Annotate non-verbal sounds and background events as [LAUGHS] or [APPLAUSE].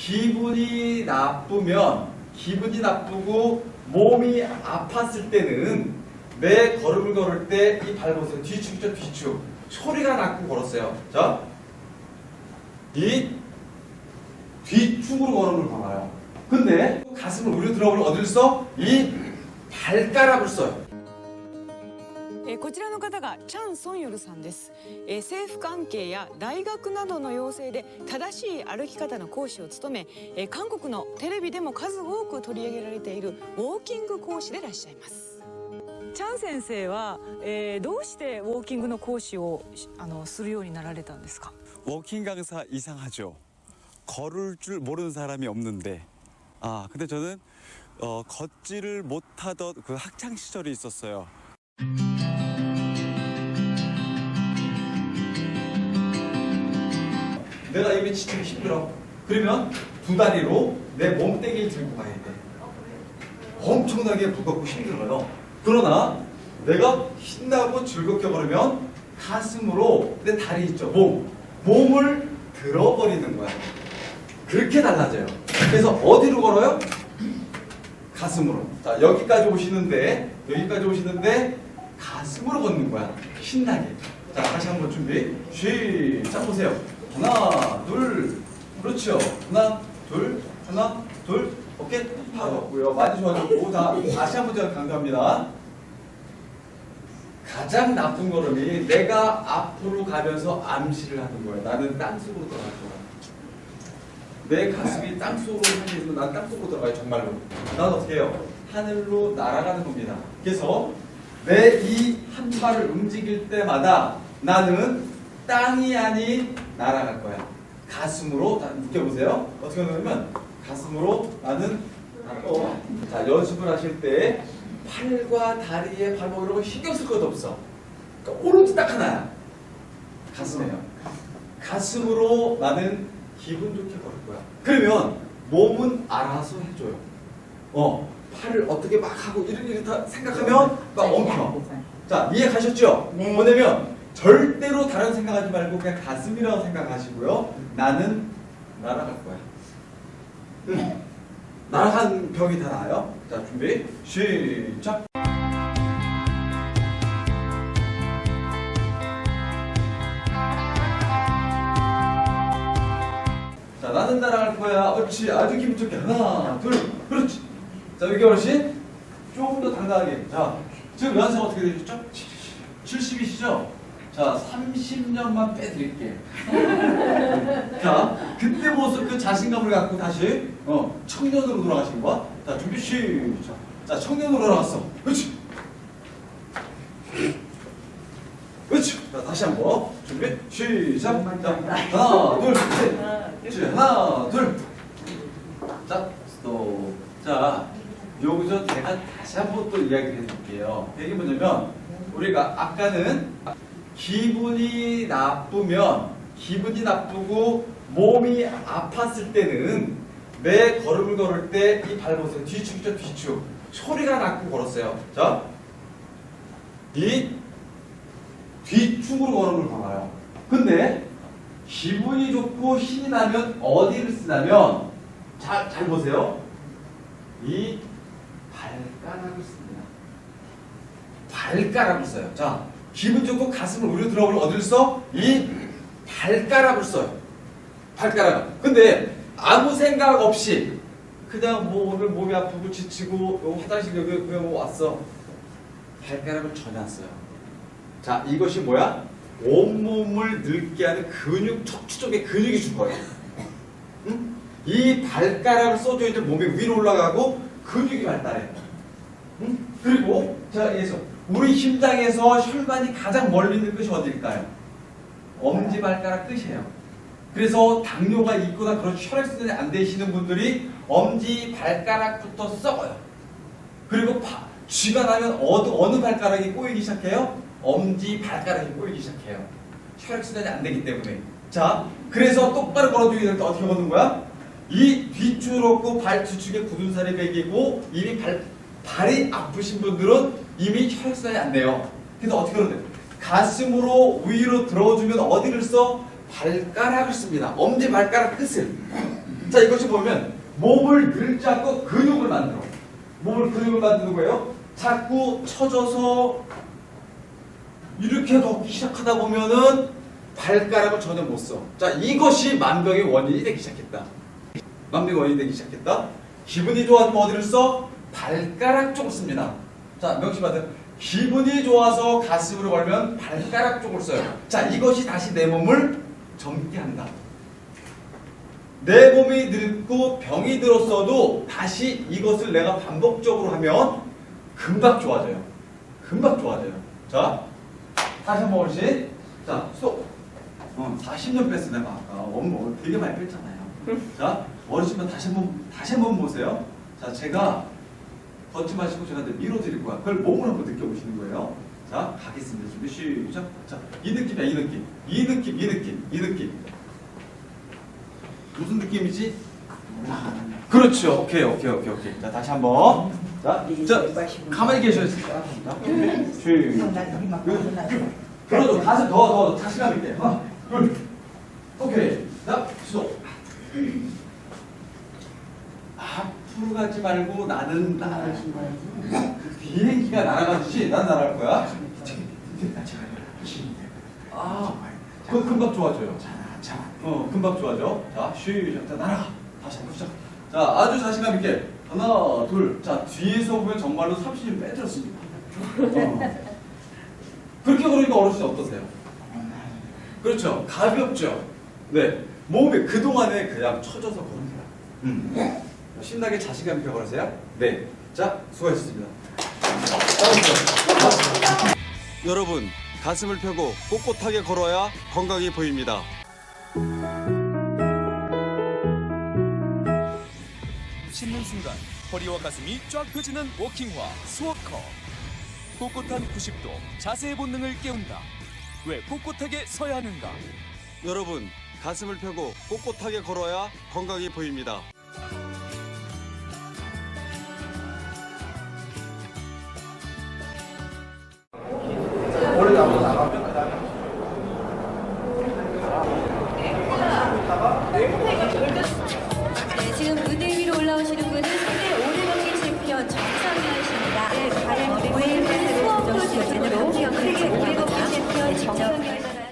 기분이 나쁘면 기분이 나쁘고 몸이 아팠을 때는 내 걸음을 걸을 때 이 발보세요. 뒤축이죠, 뒤축. 소리가 났고 걸었어요. 자, 이 뒤축으로 걸음을 걸어요. 근데 가슴을 우려 들어오면 어딜 써? 이 발가락을 써요. えーこちらの方がチャン・ソンヨルさんです、えー政府関係や大学などの要請で正しい歩き方の講師を務め、えー韓国のテレビでも数多く取り上げられているウォーキング講師でいらっしゃいますチャン先生は、えーどうしてウォーキングの講師をしあのするようになられたんですか 워킹 강사 이상하죠. 걸을 줄 모르는 사람이 없는데. 아, 근데 저는 어, 걷지를 못하던 그 학창 시절이 있었어요. 내가 이미 지치기 힘들어. 그러면 두 다리로 내 몸뚱이를 들고 가야 돼. 엄청나게 무겁고 힘들어요. 그러나 내가 신나고 즐겁게 걸으면 가슴으로 내 다리 있죠. 몸. 몸을 들어버리는 거야. 그렇게 달라져요. 그래서 어디로 걸어요? 가슴으로. 자, 여기까지 오시는데, 여기까지 오시는데, 가슴으로 걷는 거야. 신나게. 자, 다시 한번 준비. 시작 보세요. 하나, 둘. 그렇죠. 하나, 둘, 하나, 둘. 오케이. 바로 고요 많이 좋아졌고. 자, 다시 한번 제가 강조합니다. 가장 나쁜 걸음이 내가 앞으로 가면서 암시를 하는 거야. 나는 땅속으로 들어갈 거야. 내 가슴이 땅속으로 향해서 난 땅속으로 들어가요 정말로 난 어떻게 해요? 하늘로 날아가는 겁니다 그래서 내 이한 발을 움직일 때마다 나는 땅이 아닌 날아갈 거야. 가슴으로 다 느껴보세요. 어떻게 하냐면 가슴으로 나는 어, 자 연습을 하실 때 팔과 다리에 발목 이런 거 신경 쓸 것도 없어. 그러니까 오른쪽 딱 하나야. 가슴이에요. 가슴으로 나는 기분 좋게 걸을 거야. 그러면 몸은 알아서 해줘요. 어, 팔을 어떻게 막 하고 이런 이런 다 생각하면 막 엉켜. 자, 이해 가셨죠? 네. 뭐냐면 절대로 다른 생각하지 말고 그냥 가슴이라고 생각하시고요. 나는 날아갈 거야. 응. 날아간 벽이 다 나요. 자, 준비. 시작. 자, 나는 날아갈 거야. 그렇지. 아주 기분 좋게. 하나, 둘. 그렇지. 자, 여기 어르신. 조금 더 당당하게. 자, 지금 연세가 어떻게 되셨죠? 70이시죠? 자, 30년만 빼드릴게. [LAUGHS] 자, 그때 모습 그 자신감을 갖고 다시 어, 청년으로 돌아가시는 거야. 자, 준비 시작. 자, 청년으로 돌아갔어. 그렇지. 그렇지. 자, 다시 한 번 준비 시작. 자, 하나, 둘, 셋. 하나, 둘. 자, 스톱. 자, 여기서 제가 다시 한 번 또 이야기를 해줄게요. 이게 뭐냐면 우리가 아까는 기분이 나쁘면 기분이 나쁘고 몸이 아팠을 때는 내 걸음을 걸을 때 이 발보세요. 뒤축이죠, 뒤축. 소리가 났고 걸었어요. 자, 이 뒤축으로 걸음을 걸어요. 근데 기분이 좋고 신이 나면 어디를 쓰냐면 잘, 잘 보세요. 이 발가락을 씁니다. 발가락을 써요. 자, 기분 좋고 가슴을 우려 들어오면 어디를 써? 이 발가락을 써요. 발가락. 근데 아무 생각 없이 그냥 뭐 오늘 몸이 아프고 지치고 요 화장실 여기 그냥 뭐 왔어. 발가락을 전혀 안 써요. 자, 이것이 뭐야? 온몸을 늙게 하는 근육, 척추 쪽에 근육이 죽어요. 응? 이 발가락을 써줘야 지 몸이 위로 올라가고 근육이 발달해. 응? 그리고 자, 여기서 우리 심장에서 혈관이 가장 멀리 있는 끝이 어딜까요? 엄지발가락 끝이에요. 그래서 당뇨가 있거나 그런 혈액순환이 안 되시는 분들이 엄지발가락부터 썩어요. 그리고 바- 쥐가 나면 어느, 어느 발가락이 꼬이기 시작해요? 엄지 발가락이 꼬이기 시작해요. 혈액순환이 안 되기 때문에. 자, 그래서 똑바로 걸어주게 될때 어떻게 걷는 거야? 이 뒤축으로 없고 발 뒤축에 굳은 살이 배기고 이미 발, 발이 아프신 분들은 이미 혈액순환이 안 돼요. 그래서 어떻게 하면 돼요? 가슴으로 위로 들어주면 어디를 써? 발가락을 씁니다. 엄지 발가락 끝을. 자, 이것이 보면 몸을 늘 잡고 근육을 만들어. 몸을 근육을 만드는 거예요. 자꾸 쳐져서 이렇게 걷기 시작하다 보면은 발가락을 전혀 못 써. 자, 이것이 만병의 원인이 되기 시작했다. 만병의 원인이 되기 시작했다. 기분이 좋아지면 어디를 써? 발가락 쪽을 씁니다. 자, 명심하세요. 기분이 좋아서 가슴으로 걸면 발가락 쪽을 써요. 자, 이것이 다시 내 몸을 젊게 한다. 내 몸이 늙고 병이 들었어도 다시 이것을 내가 반복적으로 하면 금방 좋아져요. 금방 좋아져요. 자, 다시 한번 어르신. 자, 쏙. 어, 40년 뺐어, 내가 아까. 엄마 되게 많이 뺐잖아요. 자, 어르신만 다시 한 번, 다시 한 번 보세요. 자, 제가 걷지 마시고 제가 밀어드릴 거야. 그걸 몸으로 한번 느껴보시는 거예요. 자, 가겠습니다. 준비 시작. 자, 이 느낌이야, 이 느낌. 이 느낌, 이 느낌, 이 느낌. 무슨 느낌이지? 그렇죠. 오케이, 오케이, 오케이, 오케이. 자, 다시 한 번. 자, 자, 가만히 계셔야 시작. 그러죠. 가슴 더, 더, 더 자신감 있게. 하나, 둘. 오케이. 자, 수도. 앞으로 가지 말고 나는 나를 비행기가 날아가듯이 난 날아갈 거야. 아, 그거 금방 좋아져요. 어, 금방 좋아져. 자, 쉬, 자, 날아가. 다시 한번 시작. 자, 아주 자신감 있게. 하나, 둘. 자, 뒤에서 보면 정말로 30년 빼들었습니다. 어. 그렇게 걸으니까 어르신 어떠세요? 그렇죠. 가볍죠. 네. 몸이 그동안에 그냥 쳐져서 걸으세요. 음. 신나게 자신감 있게 걸으세요. 네. 자, 수고하셨습니다. 여러분 가슴을 펴고 꼿꼿하게 걸어야 건강해 보입니다. 씹는 순간 허리와 가슴이 쫙 펴지는 워킹화 스워커 꼿꼿한 90도 자세의 본능을 깨운다 왜 꼿꼿하게 서야 하는가 여러분 가슴을 펴고 꼿꼿하게 걸어야 건강해 보입니다.